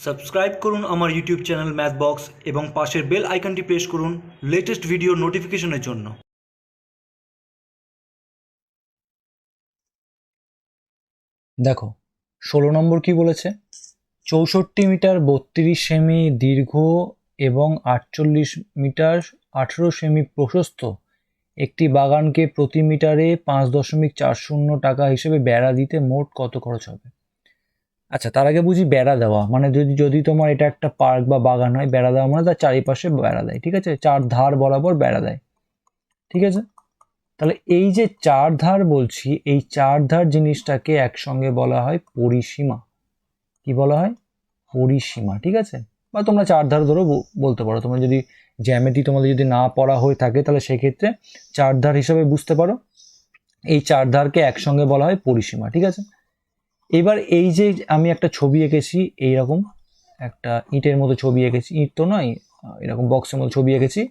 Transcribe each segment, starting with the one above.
Subscribe করুন আমার YouTube channel math box এবং পাশের বেল আইকনটি প্রেস করুন লেটেস্ট ভিডিও নোটিফিকেশনের জন্য। দেখো, ষোলো নম্বর কি বলেছে? চৌষট্টি মিটার বত্রিশ সেমি দীর্ঘ এবং আটচল্লিশ মিটার আঠেরো সেমি প্রশস্ত। একটি বাগানকে প্রতি মিটারে পাঁচ দশমিক চার শূন্য টাকা হিসেবে বেড়া দিতে মোট কত খরচ হবে? আচ্ছা তার আগে বুঝি বেড়া দেওয়া। মানে যদি যদি তোমার এটা একটা পার্ক বা বাগান হয়, বেড়া দেওয়া মানে তার চারিপাশে বেড়া দেয়, ঠিক আছে? চার ধার বরাবর বেড়া দেয়, ঠিক আছে? তাহলে এই যে চার ধার বলছি, এই চার ধার জিনিসটাকে একসঙ্গে বলা হয় পরিসীমা। কি বলা হয়? পরিসীমা, ঠিক আছে? বা তোমরা চার ধার ধরো ব- বলতে পারো। তোমরা যদি জ্যামিতি তোমাদের যদি না পড়া হয়ে থাকে, তাহলে সেক্ষেত্রে চার ধার হিসাবে বুঝতে পারো। এই চার ধারকে একসঙ্গে বলা হয় পরিসীমা, ঠিক আছে? এবার এই যে আমি একটা ছবি এঁকেছি, এইরকম একটা ইটের মতো ছবি এঁকেছি, ইট তো নয়, এরকম বক্সের মতো ছবি এঁকেছি।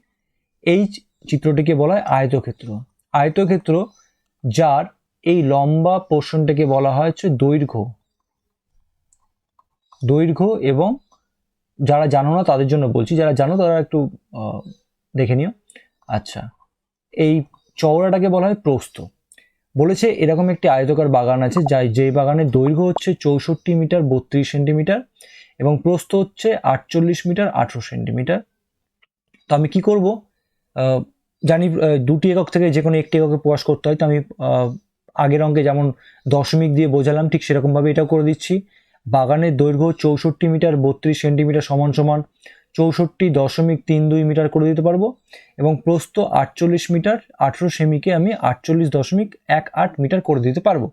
এই চিত্রটিকে বলা হয় আয়তক্ষেত্র। আয়তক্ষেত্র যার এই লম্বা পোর্শনটাকে বলা হয় হচ্ছে দৈর্ঘ্য। দৈর্ঘ্য এবং যারা জানো না, তাদের জন্য বলছি, যারা জানো তারা একটু দেখে নিও। আচ্ছা এই চওড়াটাকে বলা হয় প্রস্থ। বলেছে, এরকম একটি আয়তকার বাগান আছে যা যেই বাগানের দৈর্ঘ্য হচ্ছে চৌষট্টি মিটার, বত্রিশ সেন্টিমিটার এবং প্রস্থ হচ্ছে আটচল্লিশ মিটার, আঠেরো সেন্টিমিটার। তো আমি কি করব? জানি দুটি একক থেকে যে কোনো একটি এককে প্রকাশ করতে হয়। তো আমি আগের অঙ্কে যেমন দশমিক দিয়ে বোঝালাম, ঠিক সেরকমভাবে এটাও করে দিচ্ছি। বাগানের দৈর্ঘ্য চৌষট্টি মিটার, বত্রিশ সেন্টিমিটার সমান সমান চৌষট্টি দশমিক তিন দুই মিটার করে দিতে পারব এবং প্রস্থ আটচল্লিশ মিটার, আঠেরো সেমিকে আমি আটচল্লিশ দশমিক এক আট মিটার করে দিতে পারব।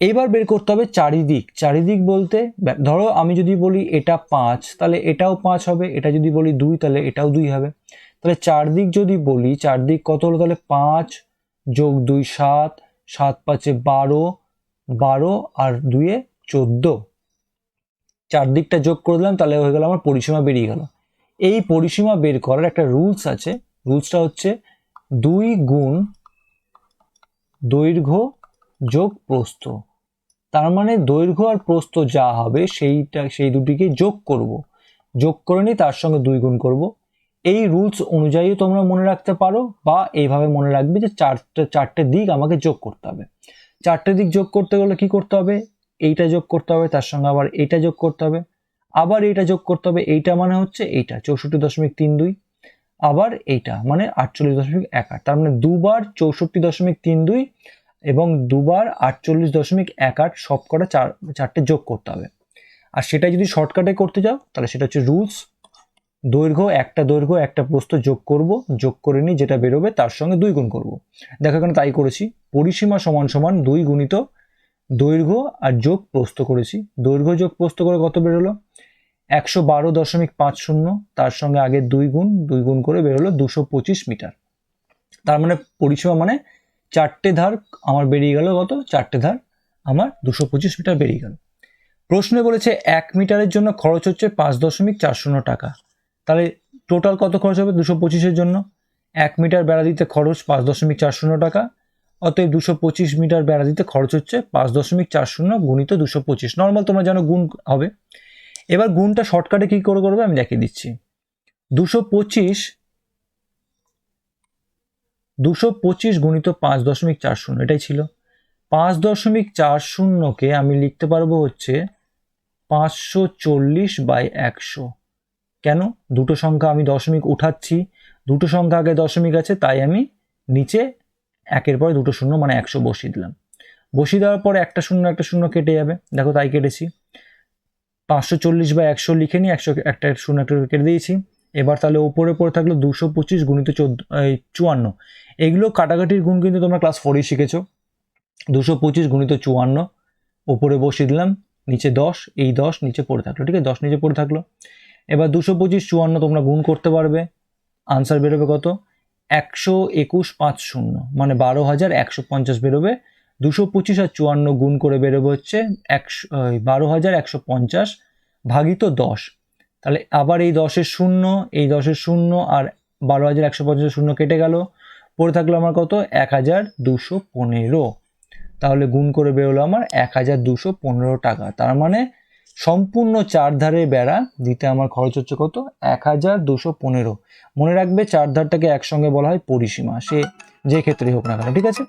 এইবার বের করতে হবে চারিদিক। চারিদিক বলতে ধরো আমি যদি বলি এটা পাঁচ, তাহলে এটাও পাঁচ হবে, এটা যদি বলি দুই, তাহলে এটাও দুই হবে। তাহলে চারদিক যদি বলি, চারদিক কত হলো তাহলে পাঁচ যোগ দুই সাত সাত পাঁচে বারো বারো আর দুইয়ে চোদ্দ। চারদিকটা যোগ করে দিলাম, তাহলে হয়ে গেল আমার পরিসীমা বেরিয়ে গেল। এই পরিসীমা বের করার একটা রুলস আছে। রুলসটা হচ্ছে দুই গুণ দৈর্ঘ্য যোগ প্রস্থ। তার মানে দৈর্ঘ্য আর প্রস্থ যা হবে সেইটা, সেই দুটিকে যোগ করব। যোগ করে নিয়ে তার সঙ্গে দুই গুণ করব। এই রুলস অনুযায়ী তোমরা মনে রাখতে পারো বা এইভাবে মনে রাখবে যে চারটে চারটে দিক আমাকে যোগ করতে হবে। চারটে দিক যোগ করতে গেলে কি করতে হবে? এইটা যোগ করতে হবে, তার সঙ্গে আবার এইটা যোগ করতে হবে। আবার এইটা যোগ করতে হবে, এইটা মানে হচ্ছে এইটা, চৌষট্টি দশমিক তিন দুই। আবার এইটা মানে আটচল্লিশ দশমিক এক আট, তার মানে দুবার চৌষট্টি দশমিক তিন দুই এবং দুবার আটচল্লিশ দশমিক এক আট সব কটা চার, চারটে যোগ করতে হবে। আর সেটা যদি শর্টকাটে করতে যাও, তাহলে সেটা হচ্ছে রুলস। দৈর্ঘ্য, একটা দৈর্ঘ্য, একটা প্রস্থ যোগ করব, যোগ করে নিয়ে যেটা বেরোবে তার সঙ্গে দুই গুণ করব। দেখো এখানে তাই করেছি, পরিসীমা সমান সমান দুই গুণিত দৈর্ঘ্য আর যোগ প্রস্ত করেছি। দৈর্ঘ্য যোগ প্রস্থ করে কত বেরোলো? একশো বারো দশমিক পাঁচ শূন্য, তার সঙ্গে আগে দুই গুণ দুই গুণ করে বেরোলো দুশো পঁচিশ মিটার। তার মানে পরিসীমা মানে চারটে ধার আমার বেরিয়ে গেল কত? চারটে ধার আমার দুশো পঁচিশ মিটার বেরিয়ে গেল। প্রশ্নে বলেছে এক মিটারের জন্য খরচ হচ্ছে পাঁচ দশমিক চার শূন্য টাকা। তাহলে টোটাল কত খরচ হবে দুশো পঁচিশের জন্য? এক মিটার বেড়া দিতে খরচ পাঁচ দশমিক চার শূন্য টাকা। অতএব দুশো পঁচিশ মিটার বেড়া দিতে খরচ হচ্ছে পাঁচ দশমিক চার শূন্য গুণিত দুশো পঁচিশ। নর্মাল তোমরা জানো গুণ হবে। এবার গুণটা শর্টকাটে কী করে করবে আমি দেখিয়ে দিচ্ছি। দুশো পঁচিশ দুশো পঁচিশ গুণিত পাঁচ দশমিক চার শূন্য, এটাই ছিল। পাঁচ দশমিক চার শূন্যকে আমি লিখতে পারব হচ্ছে পাঁচশো চল্লিশ বাই একশো। কেন? দুটো সংখ্যা আমি দশমিক উঠাচ্ছি, দুটো সংখ্যা আগে দশমিক আছে, তাই আমি নিচে একের পরে দুটো শূন্য মানে একশো বসিয়ে দিলাম। বসিয়ে দেওয়ার পরে একটা শূন্য একটা শূন্য কেটে যাবে। দেখো তাই কেটেছি। পাঁচশো চল্লিশ বা একশো লিখে নিয়ে একশো, একটা শূন্য, একটা কেটে দিয়েছি। এবার তাহলে ওপরে পড়ে থাকল দুশো পঁচিশ গুণিত চোদ্দ, এই চুয়ান্ন। এগুলো কাটাকাটির গুণ কিন্তু তোমরা ক্লাস ফোরেই শিখেছো। দুশো পঁচিশ গুণিত চুয়ান্ন ওপরে বসিয়ে দিলাম, নিচে দশ, এই দশ নিচে পড়ে থাকল, ঠিক আছে? দশ নিচে পড়ে থাকল। এবার দুশো পঁচিশ চুয়ান্ন তোমরা গুণ করতে পারবে। আনসার বেরোবে কত? একশো একুশ পাঁচ শূন্য মানে বারো হাজার একশো পঞ্চাশ বেরোবে। দুশো পঁচিশ আর চুয়ান্ন গুণ করে বেরোবে হচ্ছে একশো বারো হাজার একশো পঞ্চাশ ভাগিত দশ। তাহলে আবার এই দশের শূন্য, এই দশের শূন্য আর বারো হাজার একশো পঞ্চাশ শূন্য কেটে গেল। পড়ে থাকল আমার কত? এক হাজার দুশো পনেরো। তাহলে গুণ করে বেরোলো আমার এক হাজার দুশো পনেরো টাকা। তার মানে সম্পূর্ণ চারধারে বেড়া, দিতে আমার খরচ হচ্ছে কত? এক হাজার দুশো পনেরো। মনে রাখবে চারধারটাকে একসঙ্গে বলা হয় পরিসীমা। সে যে ক্ষেত্রেই হোক না কেন, ঠিক আছে?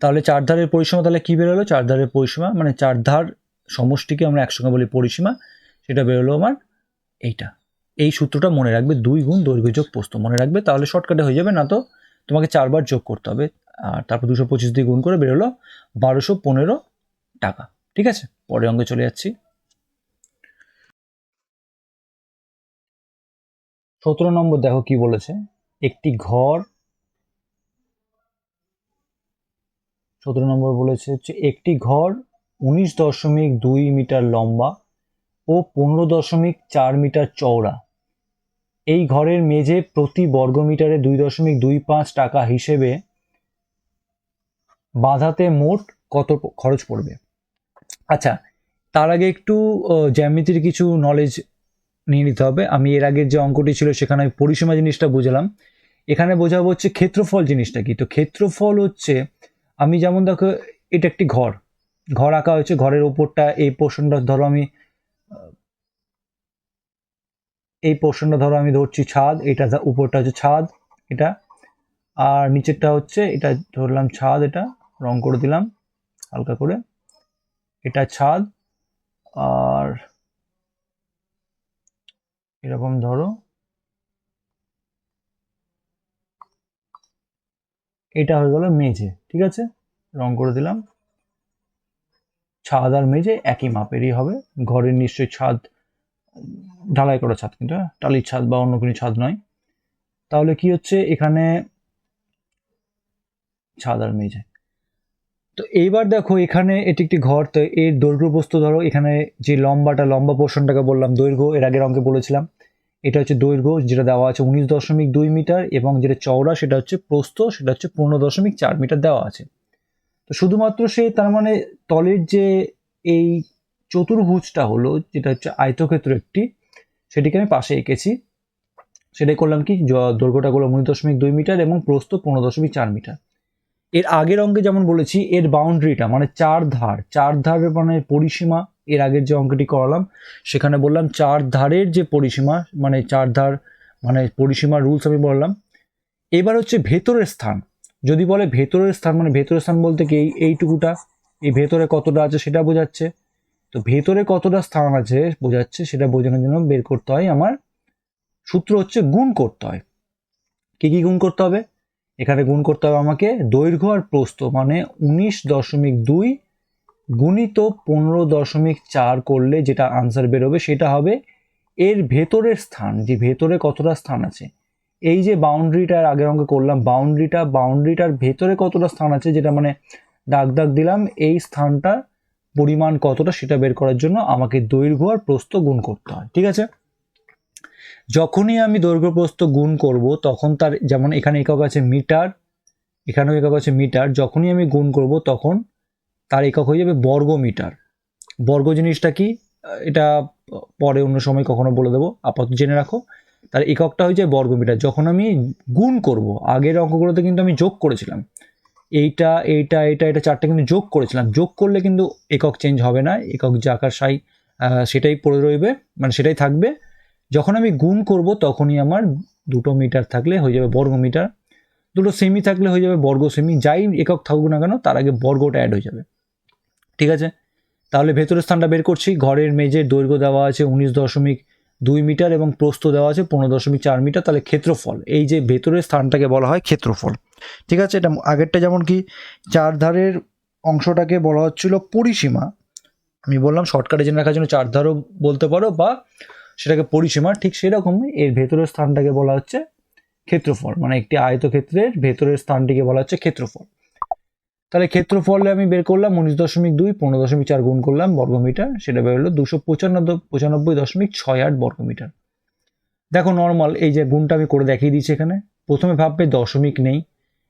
তাহলে চারধারের পরিসীমা তাহলে কি বেরোলো? চারধারের পরিসীমা মানে চারধার সমষ্টিকে আমরা একসঙ্গে বলি পরিসীমা, সেটা বেরোলো আমার এইটা। এই সূত্রটা মনে রাখবে দুই গুণ দৈর্ঘ্য যোগ পোস্ত মনে রাখবে তাহলে শর্টকাটে হয়ে যাবে না তো? তোমাকে চারবার যোগ করতে হবে। আর তারপর দুশো পঁচিশ দিয়ে গুণ করে বেরোলো বারোশো পনেরো টাকা। ঠিক আছে? পরের অঙ্গে চলে যাচ্ছি। সতেরো নম্বর দেখো কি বলেছে। একটি ঘর সতেরো নম্বর বলেছে হচ্ছে, একটি ঘর উনিশ দশমিক দুই মিটার লম্বা ও পনেরো দশমিক চার মিটার চওড়া। এই ঘরের মেঝে প্রতি বর্গমিটারে দুই দশমিক দুই পাঁচ টাকা হিসেবে বাঁধাতে মোট কত খরচ পড়বে? আচ্ছা তার আগে একটু জ্যামিতির কিছু নলেজ নিয়ে নিতে হবে। আমি এর আগের যে অঙ্কটি ছিল সেখানে আমি পরিসীমা জিনিসটা বুঝলাম। এখানে বোঝাবো হচ্ছে ক্ষেত্রফল জিনিসটা কি? তো ক্ষেত্রফল হচ্ছে, আমি যেমন দেখো, এটা একটি ঘর। ঘর আঁকা হয়েছে, ঘরের ওপরটা এই পোর্শনটা ধরো আমি, এই পোর্শনটা ধরো আমি ধরছি ছাদ, এটা উপরটা হচ্ছে ছাদ, এটা, আর নিচেরটা হচ্ছে, এটা ধরলাম ছাদ এটা, রং করে দিলাম হালকা করে, এটা ছাদ, আর এরকম ধরো, এটা হয়ে গেল মেঝে, ঠিক আছে? রং করে দিলাম। ছাদ আর মেঝে একই মাপেরই হবে। ঘরের নিশ্চয়ই ছাদ, ঢালাই করা ছাদ কিন্তু হ্যাঁ? টালির ছাদ বা অন্য কোনো ছাদ নয়। তাহলে কি হচ্ছে? এখানে ছাদ আর মেঝে। তো এইবার দেখো এখানে এটি একটি ঘর, তো এর দৈর্ঘ্য প্রস্থ ধরো, এখানে যে লম্বাটা, লম্বা পোর্শনটাকে বললাম, দৈর্ঘ্য, এর আগের অঙ্কে বলেছিলাম, এটা হচ্ছে দৈর্ঘ্য, যেটা দেওয়া আছে উনিশ দশমিক দুই মিটার, এবং যেটা চওড়া, সেটা হচ্ছে প্রস্থ, সেটা হচ্ছে পনেরো দশমিক চার মিটার দেওয়া আছে। তো শুধুমাত্র সে তার মানে তলের যে এই চতুর্ভুজটা হলো, যেটা হচ্ছে আয়তক্ষেত্র একটি, সেটিকে আমি পাশে এঁকেছি। সেটাই করলাম কি দৈর্ঘ্যটা করলাম উনিশ দশমিক দুই মিটার এবং প্রস্থ পনেরো দশমিক চার মিটার। এর আগের অঙ্কে যেমন বলেছি, এর বাউন্ডারিটা মানে চার ধার, চার ধারের মানে পরিসীমা, এর আগের যে অঙ্কটি করালাম, সেখানে বললাম চার ধারের যে পরিসীমা মানে চার ধার মানে পরিসীমার রুলস আমি বললাম। এবার হচ্ছে ভেতরের স্থান যদি বলে ভেতরের স্থান মানে ভেতরের স্থান বলতে কি এই, এইটুকুটা, এই ভেতরে কতটা আছে সেটা বোঝাচ্ছে। তো ভেতরে কতটা স্থান আছে বোঝাচ্ছে সেটা বোঝানোর জন্য বের করতে হয় আমার। সূত্র হচ্ছে গুণ করতে হয়। কি কি গুণ করতে হবে? এখানে গুণ করতে হবে আমাকে দৈর্ঘ্য আর প্রস্থ মানে উনিশ দশমিক দুই গুণিত পনেরো দশমিক চার করলে যেটা আনসার বেরোবে সেটা হবে এর ভেতরের স্থান, যে ভেতরে কতটা স্থান আছে। এই যে বাউন্ডারিটার আগের অঙ্কে করলাম বাউন্ডারিটা বাউন্ডারিটার ভেতরে কতটা স্থান আছে যেটা মানে দাগ দাগ দিলাম, এই স্থানটা পরিমাণ কতটা সেটা বের করার জন্য আমাকে দৈর্ঘ্য আর প্রস্থ গুণ করতে হয়, ঠিক আছে? যখনই আমি দৈর্ঘ্য, প্রস্থ গুণ করব, তখন তার যেমন এখানে একক আছে মিটার, এখানেও একক আছে মিটার, যখনই আমি গুণ করব, তখন তার একক হয়ে যাবে বর্গ মিটার। বর্গ জিনিসটা কি? এটা পরে অন্য সময় কখনো বলে দেবো, আপাতত জেনে রাখো। তার এককটা হয়ে যায় বর্গ মিটার যখন আমি গুণ করব, আগের অঙ্কগুলোতে কিন্তু আমি যোগ করেছিলাম। এইটা এইটা এটা এটা চারটে কিন্তু যোগ করেছিলাম। যোগ করলে কিন্তু একক চেঞ্জ হবে না, একক যে আকার সাই সেটাই পড়ে রইবে মানে সেটাই থাকবে। যখন আমি গুণ করব, তখনই আমার দুটো মিটার থাকলে হয়ে যাবে বর্গ মিটার দুটো সেমি থাকলে হয়ে যাবে বর্গ সেমি যাই একক থাকুক না কেন, তার আগে বর্গটা অ্যাড হয়ে যাবে। ঠিক আছে? তাহলে ভেতরের স্থানটা বের করছি। ঘরের মেঝের দৈর্ঘ্য দেওয়া আছে উনিশ দশমিক দুই মিটার এবং প্রস্থ দেওয়া আছে পনেরো দশমিক চার মিটার, তাহলে ক্ষেত্রফল। এই যে ভেতরের স্থানটাকে বলা হয় ক্ষেত্রফল। ঠিক আছে? এটা আগেরটা যেমন কি চার ধারের অংশটাকে বলা হচ্ছিল পরিসীমা। আমি বললাম শর্টকাটে জেনে রাখার জন্য চার ধারও বলতে পারো বা সেটাকে পরিসীমা, ঠিক সেরকমই এর ভেতরের স্থানটাকে বলা হচ্ছে ক্ষেত্রফল। মানে একটি আয়তক্ষেত্রের ভেতরের স্থানটিকে বলা হচ্ছে ক্ষেত্রফল। তাহলে ক্ষেত্রফলে আমি বের করলাম উনিশ দশমিক দুই, পনেরো দশমিক চার গুণ করলাম বর্গমিটার, সেটা বেরোলো দুশো পঁচানব্বই পঁচানব্বই দশমিক ছয় আট বর্গমিটার। দেখো নর্মাল এই যে গুণটা আমি করে দেখিয়ে দিচ্ছি এখানে, প্রথমে ভাববে দশমিক নেই,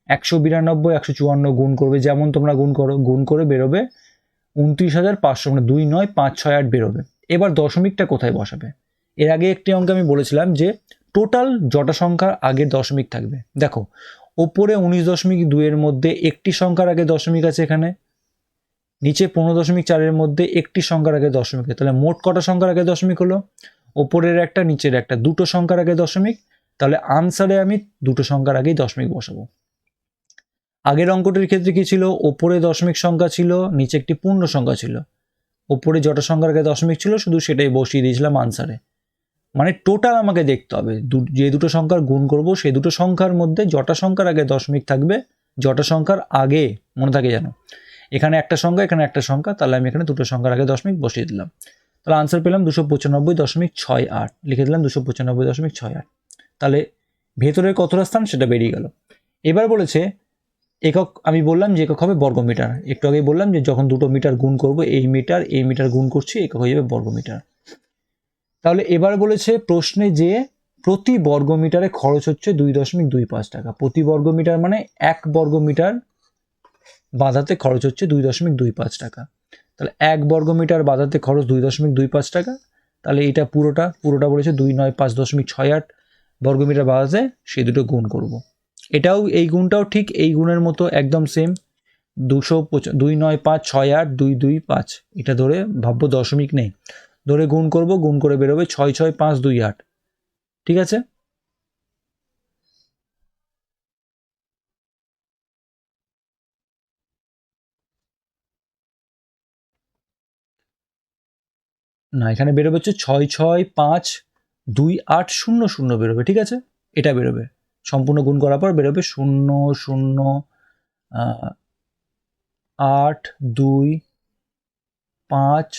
একশো বিরানব্বই, একশো চুয়ান্ন গুণ করবে, যেমন তোমরা গুণ করো, গুণ করে বেরোবে, উনত্রিশ হাজার পাঁচশো মানে দুই নয়, পাঁচ ছয় আট বেরোবে। এবার দশমিকটা কোথায় বসাবে? এর আগে একটি অঙ্কে আমি বলেছিলাম যে টোটাল জটা সংখ্যার আগে দশমিক থাকবে। দেখো ওপরে উনিশ দশমিক দুইয়ের মধ্যে একটি সংখ্যার আগে দশমিক আছে এখানে। নিচে পনেরো দশমিক চারের মধ্যে একটি সংখ্যার আগে দশমিক। তাহলে মোট কটা সংখ্যার আগে দশমিক হলো? ওপরের একটা, নিচের একটা। দুটো সংখ্যার আগে দশমিক। তাহলে আনসারে আমি দুটো সংখ্যার আগেই দশমিক বসাবো। আগের অঙ্কটির ক্ষেত্রে কি ছিল? ওপরে দশমিক সংখ্যা ছিল, নিচে একটি পূর্ণ সংখ্যা ছিল। ওপরে যটা সংখ্যার আগে দশমিক ছিল, শুধু সেটাই বসিয়ে দিয়েছিলাম আনসারে। মানে টোটাল আমাকে দেখতে হবে। যে দুটো সংখ্যার গুণ করব, সেই দুটো সংখ্যার মধ্যে যটা সংখ্যার আগে দশমিক থাকবে, যটা সংখ্যার আগে, মনে থাকে যেন। এখানে একটা সংখ্যা, এখানে একটা সংখ্যা, তাহলে আমি এখানে দুটো সংখ্যার আগে দশমিক বসিয়ে দিলাম। তাহলে আনসার পেলাম দুশো পঁচানব্বই দশমিক ছয় আট, লিখে দিলাম দুশো পঁচানব্বই দশমিক ছয় আট। তাহলে ভেতরের কতটা স্থান সেটা বেরিয়ে গেল। এবার বলেছে একক, আমি বললাম যে একক হবে বর্গমিটার। একটু আগে বললাম যে যখন দুটো মিটার গুণ করব, এই মিটার এই মিটার গুণ করছি, একক হয়ে যাবে বর্গমিটার। তাহলে এবার বলেছে প্রশ্নে যে প্রতি বর্গমিটারে খরচ হচ্ছে দুই দশমিক দুই পাঁচ টাকা। প্রতি বর্গমিটার মানে এক বর্গমিটার বাঁধাতে খরচ হচ্ছে দুই দশমিক দুই পাঁচ টাকা। তাহলে এক বর্গমিটার বাঁধাতে খরচ দুই দশমিক দুই পাঁচ টাকা। তাহলে এটা পুরোটা পুরোটা বলেছে দুই নয় পাঁচ দশমিক ছয় আট বর্গমিটার বাঁধাতে সেই দুটো গুণ করব। এটাও, এই গুণটাও ঠিক এই গুণের মতো একদম সেম দুশো দুই নয় পাঁচ ছয় আট দুই দুই পাঁচ। এটা ধরে ভাব্য দশমিক নেই। ধরে গুণ করব, গুণ করে বেরোবে ছয় ছয়, পাঁচ, দুই, আট। ঠিক আছে? না, এখানে বেরোবে হচ্ছে ছয় ছয়, পাঁচ, দুই, আট, শূন্য শূন্য বেরোবে, ঠিক আছে? এটা বেরোবে। সম্পূর্ণ গুণ করার পর বেরোবে শূন্য শূন্য আট, দুই, পাঁচ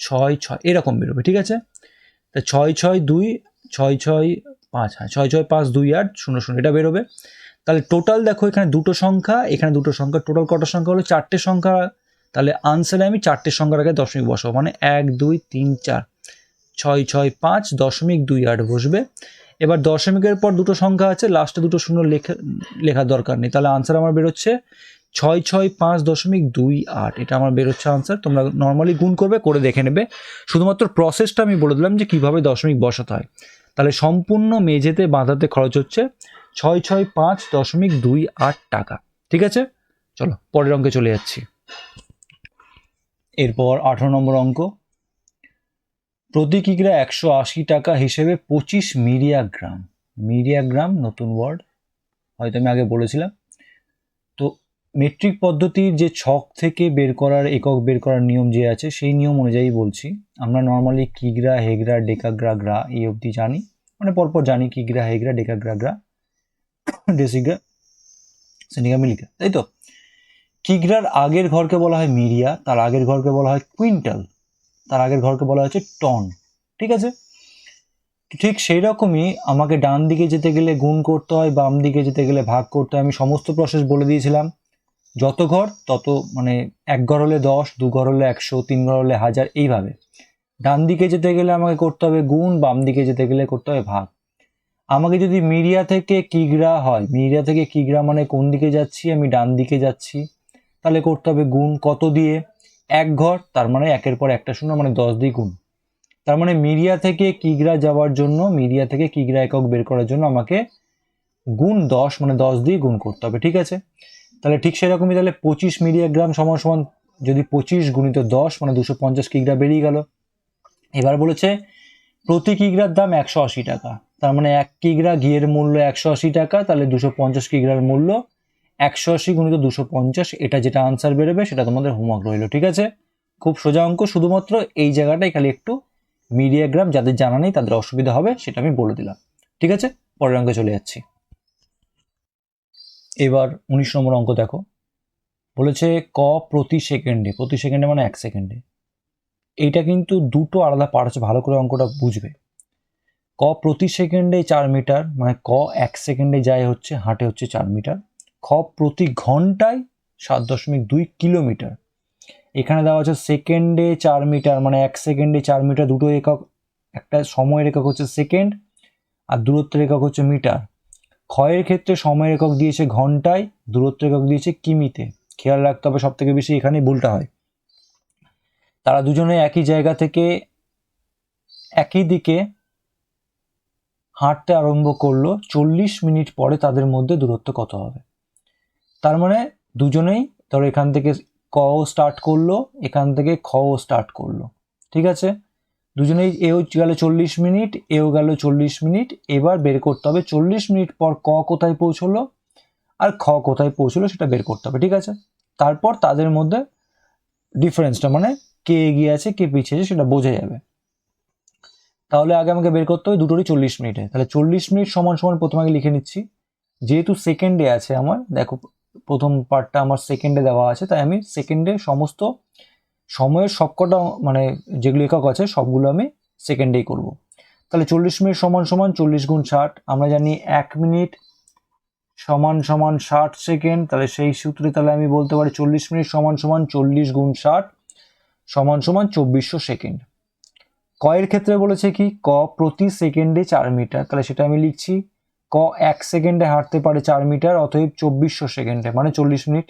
ছয় ছয়, এরকম বেরোবে, ঠিক আছে? তা ছয় ছয় দুই, ছয় ছয় পাঁচ হ্যাঁ ছয় ছয় পাঁচ দুই আট শূন্য শূন্য, এটা বেরোবে। তাহলে টোটাল দেখো এখানে দুটো সংখ্যা, এখানে দুটো সংখ্যা টোটাল কটা সংখ্যা হলো? চারটে সংখ্যা। তাহলে আনসারে আমি চারটে সংখ্যার আগে দশমিক বসাবো মানে এক, দুই, তিন, চার। ছয় ছয় পাঁচ দশমিক দুই আট বসবে। এবার দশমিকের পর দুটো সংখ্যা আছে লাস্টে দুটো শূন্য লেখা, লেখার দরকার নেই। তাহলে আনসার আমার বেরোচ্ছে ছয় ছয় পাঁচ দশমিক দুই আট। এটা আমার বেরোচ্ছে আনসার তোমরা নর্মালি গুণ করবে, করে দেখে নেবে। শুধুমাত্র প্রসেসটা আমি বলে দিলাম যে কীভাবে দশমিক বসাতে হয়। তাহলে সম্পূর্ণ মেঝেতে বাঁধাতে খরচ হচ্ছে ছয় ছয় পাঁচ দশমিক দুই আট টাকা। ঠিক আছে? চলো, পরের অঙ্কে চলে যাচ্ছি। এরপর আঠারো নম্বর অঙ্ক। প্রতি একশো আশি টাকা হিসেবে পঁচিশ মিরিয়াগ্রাম মিরিয়াগ্রাম নতুন ওয়ার্ড হয়তো আমি আগে বলেছিলাম। মেট্রিক পদ্ধতির যে ছক থেকে বের করার একক বের করার নিয়ম যে আছে, সেই নিয়ম অনুযায়ী বলছি। আমরা নর্মালি কিগ্রা হেগ্রা ডেকাগ্রা গ্রা এই অবধি জানি। মানে পরপর জানি কিগ্রা হেগ্রা ডেকাগ্রা গ্রা ডেসিগ্রা সেনিকা মিলিকা তাই তো? কিগ্রার আগের ঘরকে বলা হয় মিরিয়া তার আগের ঘরকে বলা হয় কুইন্টাল, তার আগের ঘরকে বলা হচ্ছে টন, ঠিক আছে? ঠিক সেই রকমই আমাকে ডান দিকে যেতে গেলে গুণ করতে হয়, বাম দিকে যেতে গেলে ভাগ করতে হয়। আমি সমস্ত প্রসেস বলে দিয়েছিলাম। যত ঘর, তত মানে এক ঘর হলে দশ, দু ঘর হলে একশো, তিন ঘর হলে হাজার, এইভাবে। ডান দিকে যেতে গেলে আমাকে করতে হবে গুণ, বাম দিকে যেতে গেলে করতে হবে ভাগ। আমাকে যদি মিডিয়া থেকে কিগ্রা হয়, মিডিয়া থেকে কিগ্রা মানে কোন দিকে যাচ্ছি, আমি ডান দিকে যাচ্ছি, তাহলে করতে হবে গুণ কত দিয়ে? এক ঘর, তার মানে একের পর একটা শূন্য মানে দশ দিয়ে গুণ। তার মানে মিডিয়া থেকে কিগ্রা যাওয়ার জন্য, মিডিয়া থেকে কিগ্রা একক বের করার জন্য আমাকে গুণ দশ মানে দশ দিয়ে গুণ করতে হবে, ঠিক আছে? তাহলে ঠিক সেরকমই তাহলে পঁচিশ মিলিগ্রাম সমান সমান যদি পঁচিশ গুণিত দশ মানে দুশো পঞ্চাশ কিগ্রা বেরিয়ে গেল। এবার বলেছে, প্রতি কিগ্রার দাম একশো আশি টাকা। তার মানে এক কিগ্রা ঘিয়ের মূল্য একশো আশি টাকা, তাহলে দুশো পঞ্চাশ কিগ্রার মূল্য একশো আশি গুণিত দুশো পঞ্চাশ। এটা যেটা আনসার বেরোবে, সেটা তোমাদের হোমওয়ার্ক রইল, ঠিক আছে? খুব সোজা অঙ্ক, শুধুমাত্র এই জায়গাটাই খালি একটু মিডিয়াগ্রাম, যাদের জানা নেই তাদের অসুবিধা হবে, সেটা আমি বলে দিলাম, ঠিক আছে? পরের অঙ্কে চলে যাচ্ছি। এবার উনিশ নম্বর অঙ্ক দেখো। বলেছে ক প্রতি সেকেন্ডে প্রতি সেকেন্ডে মানে এক সেকেন্ডে। এইটা কিন্তু দুটো আলাদা পার্ট আছে, ভালো করে অঙ্কটা বুঝবে। ক প্রতি সেকেন্ডে চার মিটার মানে ক এক সেকেন্ডে যায় হচ্ছে, হাঁটে হচ্ছে চার মিটার। খ প্রতি ঘন্টায় সাত দশমিক দুই কিলোমিটার। এখানে দেওয়া আছে সেকেন্ডে চার মিটার মানে এক সেকেন্ডে চার মিটার দুটো একক, একটা সময়ের একক হচ্ছে সেকেন্ড, আর দূরত্বের একক হচ্ছে মিটার। ক্ষয়ের ক্ষেত্রে সময়ের একক দিয়েছে ঘন্টায়, দূরত্ব একক দিয়েছে কিমিতে। খেয়াল রাখতে হবে সব থেকে বেশি এখানেই ভুলটা হয়। তারা দুজনে একই জায়গা থেকে একই দিকে হাঁটতে আরম্ভ করল, চল্লিশ মিনিট পরে তাদের মধ্যে দূরত্ব কত হবে? তার মানে দুজনেই ধরো এখান থেকে ক স্টার্ট করল, এখান থেকে খ স্টার্ট করল। ঠিক আছে? দুজনেই এও গেল চল্লিশ মিনিট এও গেল চল্লিশ মিনিট, এবার বের করতে হবে চল্লিশ মিনিট পর ক কোথায় পৌঁছলো আর খ কোথায় পৌঁছলো সেটা বের করতে হবে, ঠিক আছে? তারপর তাদের মধ্যে ডিফারেন্সটা মানে কে এগিয়ে আছে, কে পিছিয়ে আছে সেটা বোঝা যাবে। তাহলে আগে আমাকে বের করতে হবে দুটোরই চল্লিশ মিনিটে। তাহলে চল্লিশ মিনিট সমান সমান প্রথমে আগে লিখে নিচ্ছি। যেহেতু সেকেন্ডে আছে আমার, দেখো প্রথম পার্টটা আমার সেকেন্ডে দেওয়া আছে, তাই আমি সেকেন্ডে সমস্ত সময়ের সবকটা মানে যেগুলো একক আছে, সবগুলো আমি সেকেন্ডেই করব। তাহলে চল্লিশ মিনিট সমান সমান চল্লিশ গুণ ষাট, আমরা জানি এক মিনিট সমান সমান ষাট সেকেন্ড তাহলে সেই সূত্রে তাহলে আমি বলতে পারি চল্লিশ মিনিট সমান সমান চল্লিশ গুণ ষাট সমান সমান চব্বিশশো সেকেন্ড কয়ের ক্ষেত্রে বলেছে কি, ক প্রতি সেকেন্ডে চার মিটার, তাহলে সেটা আমি লিখছি, ক এক সেকেন্ডে হাঁটতে পারে চার মিটার, অতএব চব্বিশশো সেকেন্ডে মানে চল্লিশ মিনিট।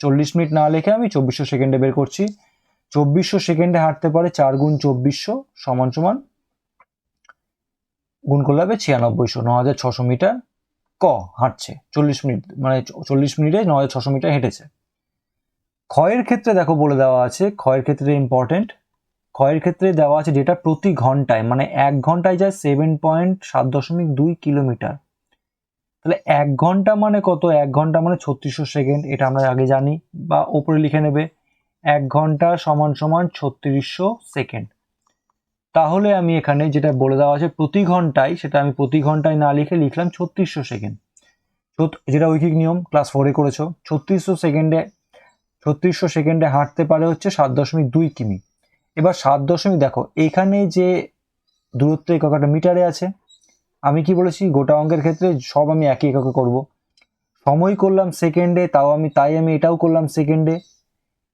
চল্লিশ মিনিট না লেখে আমি চব্বিশশো সেকেন্ডে বের করছি। চব্বিশশো সেকেন্ডে হাঁটতে পারে চার গুণ চব্বিশশো সমান সমান গুণ করলে হবে ছিয়ানব্বইশো, ন হাজার ছশো মিটার ক হাঁটছে, চল্লিশ মিনিট মানে চল্লিশ মিনিটে ন হাজার ছশো মিটার হেঁটেছে। ক্ষয়ের ক্ষেত্রে দেখো বলে দেওয়া আছে, ক্ষয়ের ক্ষেত্রে ইম্পর্টেন্ট ক্ষয়ের ক্ষেত্রে দেওয়া আছে যেটা প্রতি ঘন্টায় মানে এক ঘন্টায় যায় সেভেন পয়েন্ট সাত দশমিক দুই কিলোমিটার। তাহলে এক ঘণ্টা মানে কত? এক ঘণ্টা মানে ছত্রিশশো সেকেন্ড এটা আমরা আগে জানি, বা ওপরে লিখে নেবে। এক ঘণ্টা সমান সমান ছত্রিশশো সেকেন্ড। তাহলে আমি এখানে যেটা বলে দেওয়া আছে প্রতি ঘন্টায়, সেটা আমি প্রতি ঘন্টায় না লিখে লিখলাম ছত্রিশশো সেকেন্ড। যেটা ঐকিক নিয়ম, ক্লাস ফোরে করেছ। ছত্রিশশো সেকেন্ডে ছত্রিশশো সেকেন্ডে হাঁটতে পারে হচ্ছে সাত দশমিক দুই কিমি। এবার সাত দশমিক, দেখো, এখানে যে দূরত্ব একক একটা মিটারে আছে, আমি কি বলেছি? গোটা অঙ্কের ক্ষেত্রে সব আমি একই এককে করব। সময় করলাম সেকেন্ডে, তাও আমি, তাই আমি এটাও করলাম সেকেন্ডে।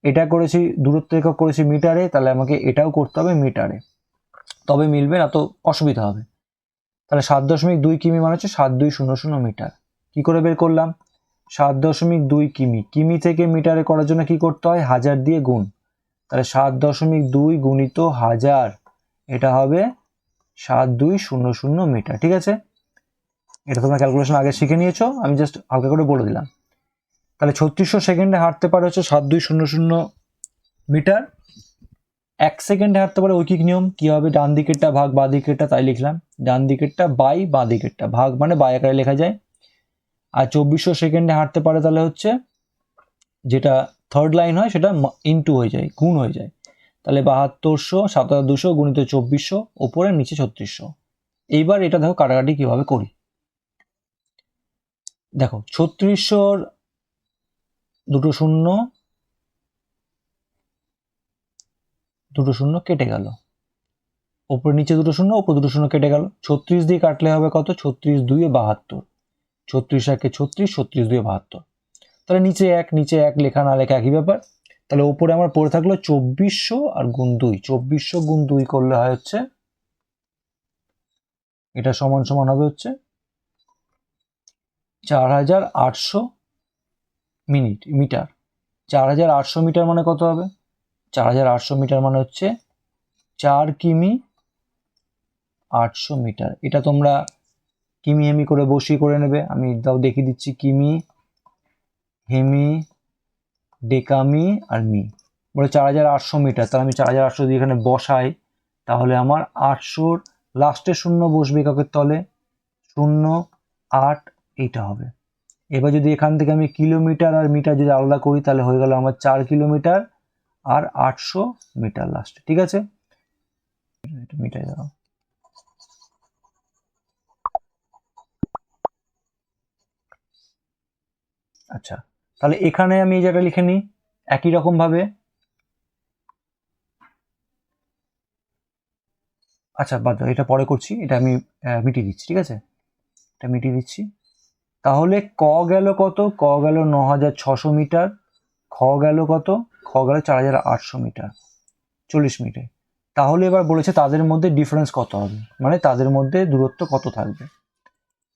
এটা করেছি, দূরত্ব একক করেছি মিটারে, তাহলে আমাকে এটাও করতে হবে মিটারে। তবে মিলবে না, তো অসুবিধা হবে। তাহলে সাত দশমিক দুই কিমি মানে হচ্ছে সাত দুই শূন্য শূন্য মিটার। কি করে বের করলাম? সাত দশমিক দুই কিমি। কিমি থেকে মিটারে করার জন্য কি করতে হয়? হাজার দিয়ে গুণ। তাহলে সাত দশমিক দুই গুণিত হাজার, এটা হবে সাত দুই শূন্য শূন্য মিটার, ঠিক আছে? এটা তোমরা ক্যালকুলেশন আগে শিখে নিয়েছো, আমি জাস্ট হালকা করে বলে দিলাম। তাহলে ছত্রিশশো সেকেন্ডে হাঁটতে পারে হচ্ছে সাত দুই শূন্য শূন্য মিটার। এক সেকেন্ডে হাঁটতে পারে ঐকিক নিয়ম, কি হবে? ডান দিকেরটা ভাগ, বাঁ দিকেরটা, তাই লিখলাম। ডান দিকেরটা বাই, বাঁ দিকেরটা ভাগ মানে বাই আকারে লেখা যায়। আর চব্বিশশো সেকেন্ডে হাঁটতে পারে তাহলে হচ্ছে যেটা থার্ড লাইন হয়, সেটা ইনটু হয়ে যায়, গুণ হয়ে যায়। তাহলে বাহাত্তরশো সাত হাজার দুশো গুণিত চব্বিশশো, ওপরে নিচে ছত্রিশশো। এইবার এটা দেখো কাটাকাটি কীভাবে করি। দেখো, ছত্রিশশোর দুটো শূন্য দুটো শূন্য কেটে গেল। ওপরে নিচে দুটো শূন্য, ওপর দুটো শূন্য কেটে গেল। ছত্রিশ দিয়ে কাটলে হবে কত? ছত্রিশ দুইয়ে বাহাত্তর। ছত্রিশ একে ছত্রিশ ছত্রিশ দুয়ে বাহাত্তর। তাহলে নিচে এক নিচে এক, লেখা না লেখা একই ব্যাপার। তাহলে ওপরে আমার পড়ে থাকল চব্বিশশো আর গুণ দুই। চব্বিশশো গুণ দুই করলে হয় হচ্ছে, এটা সমান সমান হবে হচ্ছে চার হাজার আটশো মিনিট, মিটার। চার হাজার আটশো মিটার মানে কত হবে? চার হাজার আটশো মিটার মানে হচ্ছে চার কিমি আটশো মিটার। এটা তোমরা কিমি হেমি করে বসিয়ে করে নেবে। আমি দাও দেখিয়ে দিচ্ছি কিমি হেমি ডেকামি আর মি। বলে চার হাজার আটশো মিটার, তাহলে আমি চার হাজার আটশো দিয়ে এখানে বসাই, তাহলে আমার আটশোর লাস্টে শূন্য বসবে এককের তলে? শূন্য আট এইটা হবে। এবার যদি এখান থেকে আমি কিলোমিটার আর মিটার যদি আলাদা করি, তাহলে হয়ে গেল আমার চার কিলোমিটার আর আটশো মিটার লাস্ট ঠিক আছে? মিটাই দাও। আচ্ছা তাহলে এখানে আমি এই জায়গাটা লিখে নিই, একই রকম ভাবে। আচ্ছা বাদ দাও, এটা পরে করছি, এটা আমি মিটিয়ে দিচ্ছি, ঠিক আছে? এটা মিটিয়ে দিচ্ছি। তাহলে ক গেল কত? ক গেল ন হাজার ছশো মিটার। খ গেল কত? খ গেল চার হাজার আটশো মিটার। চল্লিশ মিটার। তাহলে এবার বলেছে তাদের মধ্যে ডিফারেন্স কত হবে? মানে তাদের মধ্যে দূরত্ব কত থাকবে?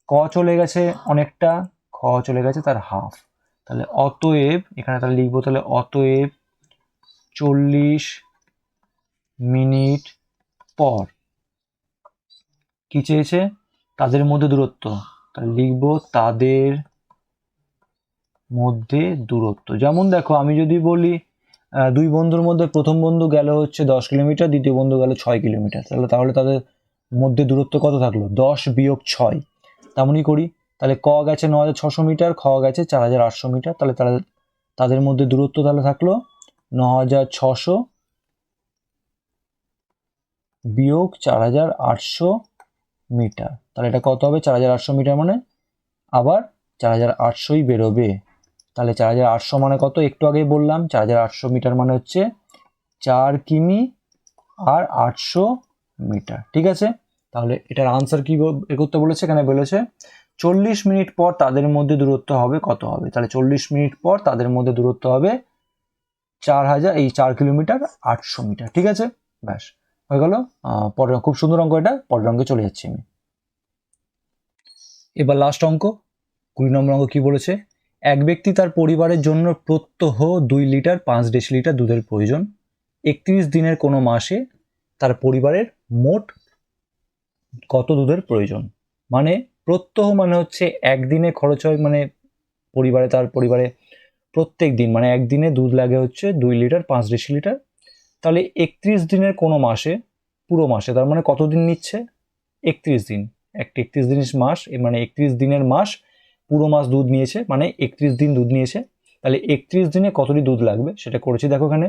ক চলে গেছে অনেকটা। খ চলে গেছে তার হাফ তাহলে অতএব, এখানে তাহলে লিখব তাহলে অতএব চল্লিশ মিনিট পর। কি চেয়েছে? তাদের মধ্যে দূরত্ব। লিখব তাদের মধ্যে দূরত্ব। যেমন দেখো, আমি যদি বলি দুই বন্ধুর মধ্যে প্রথম বন্ধু গেল হচ্ছে দশ কিলোমিটার, দ্বিতীয় বন্ধু গেল ছয় কিলোমিটার। তাহলে তাহলে তাদের মধ্যে দূরত্ব কত থাকল? দশ বিয়োগ ছয়। তেমনই করি, তাহলে ক গেছে ন হাজার ছশো মিটার, খ গেছে চার হাজার আটশো মিটার, তাহলে তারা তাদের মধ্যে দূরত্ব তাহলে থাকল ন হাজার ছশো বিয়োগ চার হাজার আটশো মিটার। তাহলে এটা কত হবে? চার হাজার আটশো মিটার মানে আবার চার হাজার আটশোই বেরোবে। তাহলে চার হাজার আটশো মানে কত? একটু আগেই বললাম, চার হাজার আটশো মিটার মানে হচ্ছে চার কিমি আর আটশো মিটার। ঠিক আছে? তাহলে এটার আনসার কী এ করতে বলেছে? এখানে বলেছে, চল্লিশ মিনিট পর তাদের মধ্যে দূরত্ব হবে কত হবে? তাহলে চল্লিশ মিনিট পর তাদের মধ্যে দূরত্ব হবে চার হাজার, এই চার কিলোমিটার আটশো মিটার। ঠিক আছে? ব্যাস, হয়ে গেল। পরের খুব সুন্দর অঙ্ক এটা। পরের অঙ্কে চলে যাচ্ছি আমি। এবার লাস্ট অঙ্ক। কুড়ি নম্বর অঙ্ক কি বলেছে? এক ব্যক্তি তার পরিবারের জন্য প্রত্যহ দুই লিটার পাঁচ ডেসিলিটার দুধের প্রয়োজন। একত্রিশ দিনের কোনো মাসে তার পরিবারের মোট কত দুধের প্রয়োজন? মানে প্রত্যহ মানে হচ্ছে একদিনে খরচ হয় মানে পরিবারে তার পরিবারে প্রত্যেক দিন মানে একদিনে দুধ লাগে হচ্ছে দুই লিটার পাঁচ ডেসিলিটার তাহলে একত্রিশ দিনের কোনো মাসে, পুরো মাসে, তার মানে কত দিন নিচ্ছে? একত্রিশ দিন। একটা একত্রিশ দিনের মাস মানে একত্রিশ দিনের মাস পুরো মাস দুধ নিয়েছে মানে একত্রিশ দিন দুধ নিয়েছে। তাহলে একত্রিশ দিনে কতটি দুধ লাগবে সেটা করেছি দেখো এখানে।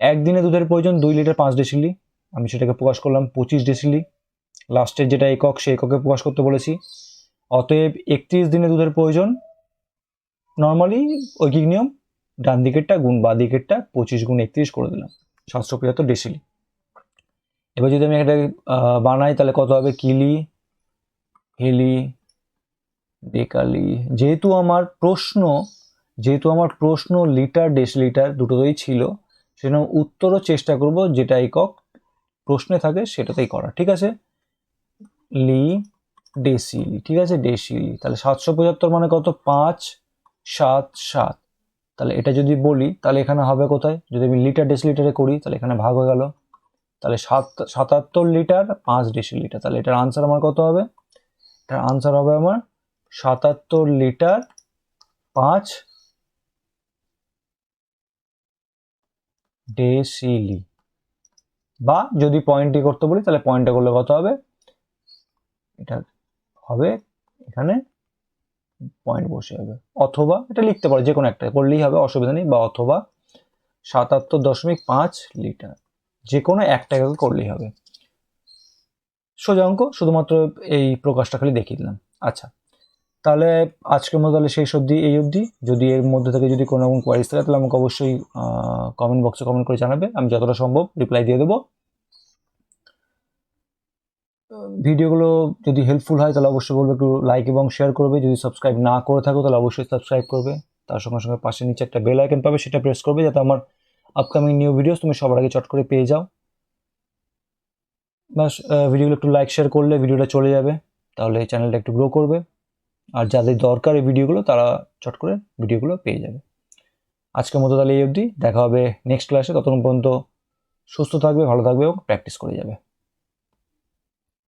একদিনে দুধের প্রয়োজন দুই লিটার পাঁচ ডেসিলি। আমি সেটাকে প্রকাশ করলাম পঁচিশ ডেসিলি। লাস্টের যেটা একক, সেই এককে প্রকাশ করতে বলেছি। অতএব একত্রিশ দিনে দুধের প্রয়োজন নর্মালি ঐকিক নিয়ম, ডান দিকেরটা গুণ বা দিকেরটা পঁচিশ গুণ একত্রিশ করে দিলাম, সাতশো পঁচাত্তর ডেসিলি। এবার যদি আমি একটা বানাই তাহলে কত হবে? কিলি হেলি, ডেকালি, যেহেতু আমার প্রশ্ন, যেহেতু আমার প্রশ্ন লিটার ডেসিলিটার দুটোতেই ছিল, সেজন্য উত্তরও চেষ্টা করব যেটা একক প্রশ্নে থাকে সেটাতেই করা ঠিক আছে? লি, ডেসিলি, ঠিক আছে? ডেসিলি, তাহলে সাতশো পঁচাত্তর মানে কত? পাঁচ, সাত সাত। তাহলে এটা যদি বলি, তাহলে এখানে হবে কোথায়? যদি আমি লিটার ডেসিলিটারে করি, তাহলে এখানে ভাগ হয়ে গেল। তাহলে সাত, সাতাত্তর লিটার, পাঁচ ডেসিলিটার তাহলে এটার আনসার আমার কত হবে? এটার আনসার হবে আমার সাতাত্তর লিটার পাঁচ ডেসিলি বা যদি পয়েন্টই করতে বলি, তাহলে পয়েন্টটা করলে কত হবে? এটা হবে এখানে পয়েন্ট বসে যাবে। অথবা এটা লিখতে পারো যে কোনো একটা, করলেই হবে, অসুবিধা নেই। বা অথবা সাতাত্তর দশমিক পাঁচ লিটার যে কোনো একটা করলেই হবে। সোজা অঙ্ক, শুধুমাত্র এই প্রকাশটা খালি দেখিয়ে দিলাম। আচ্ছা তাহলে আজকের মতো তাহলে শেষ অবধি, এই অবধি। যদি এর মধ্যে থেকে যদি কোনো রকম কোয়ারিজ থাকে, তাহলে আমাকে অবশ্যই কমেন্ট বক্সে কমেন্ট করে জানাবে। আমি যতটা সম্ভব রিপ্লাই দিয়ে দেবো। ভিডিওগুলো যদি হেল্পফুল হয়, তাহলে অবশ্যই বলবে একটু লাইক এবং শেয়ার করবে। যদি সাবস্ক্রাইব না করে থাকো, তাহলে অবশ্যই সাবস্ক্রাইব করবে। তার সঙ্গে সঙ্গে পাশে নিচে একটা বেল আইকন পাবে, সেটা প্রেস করবে, যাতে আমার আপকামিং নিউ ভিডিওস তুমি সবার আগে চট করে পেয়ে যাও। বাস ভিডিওগুলো একটু লাইক শেয়ার করলে ভিডিওটা চলে যাবে। তাহলে এই চ্যানেলটা একটু গ্রো করবে। আর যাদের দরকার এই ভিডিওগুলো তারা চট করে ভিডিওগুলো পেয়ে যাবে। আজকের মতো তাহলে এই অবধি। দেখা হবে নেক্সট ক্লাসে ততক্ষণ পর্যন্ত সুস্থ থাকবে, ভালো থাকবে এবং প্র্যাকটিস করে যাবে।